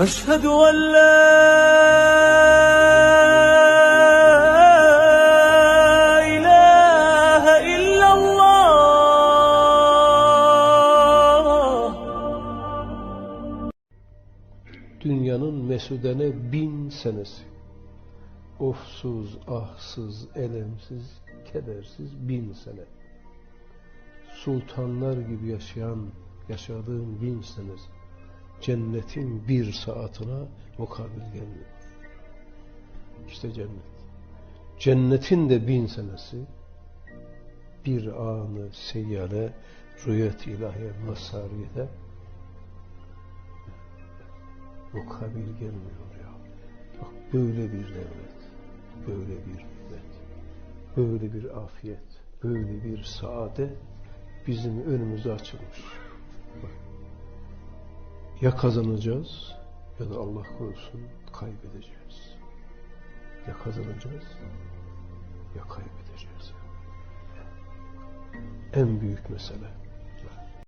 أشهد أن لا إله إلا الله Dünyanın mesudene bin senesi. Ofsuz, ahsız, elemsiz, kedersiz bin sene. Sultanlar gibi yaşayan, yaşadığın bin senesi. Cennetin bir saatine mukabil gelmiyor. İşte cennet. Cennetin de bin senesi bir anı seyyare rüyet ilahiye mazhariyede mukabil gelmiyor ya. Bak böyle bir devlet, böyle bir millet, böyle bir afiyet, böyle bir saadet bizim önümüze açılmış. Bak. Ya kazanacağız ya da Allah korusun kaybedeceğiz. Ya kazanacağız ya kaybedeceğiz. En büyük mesele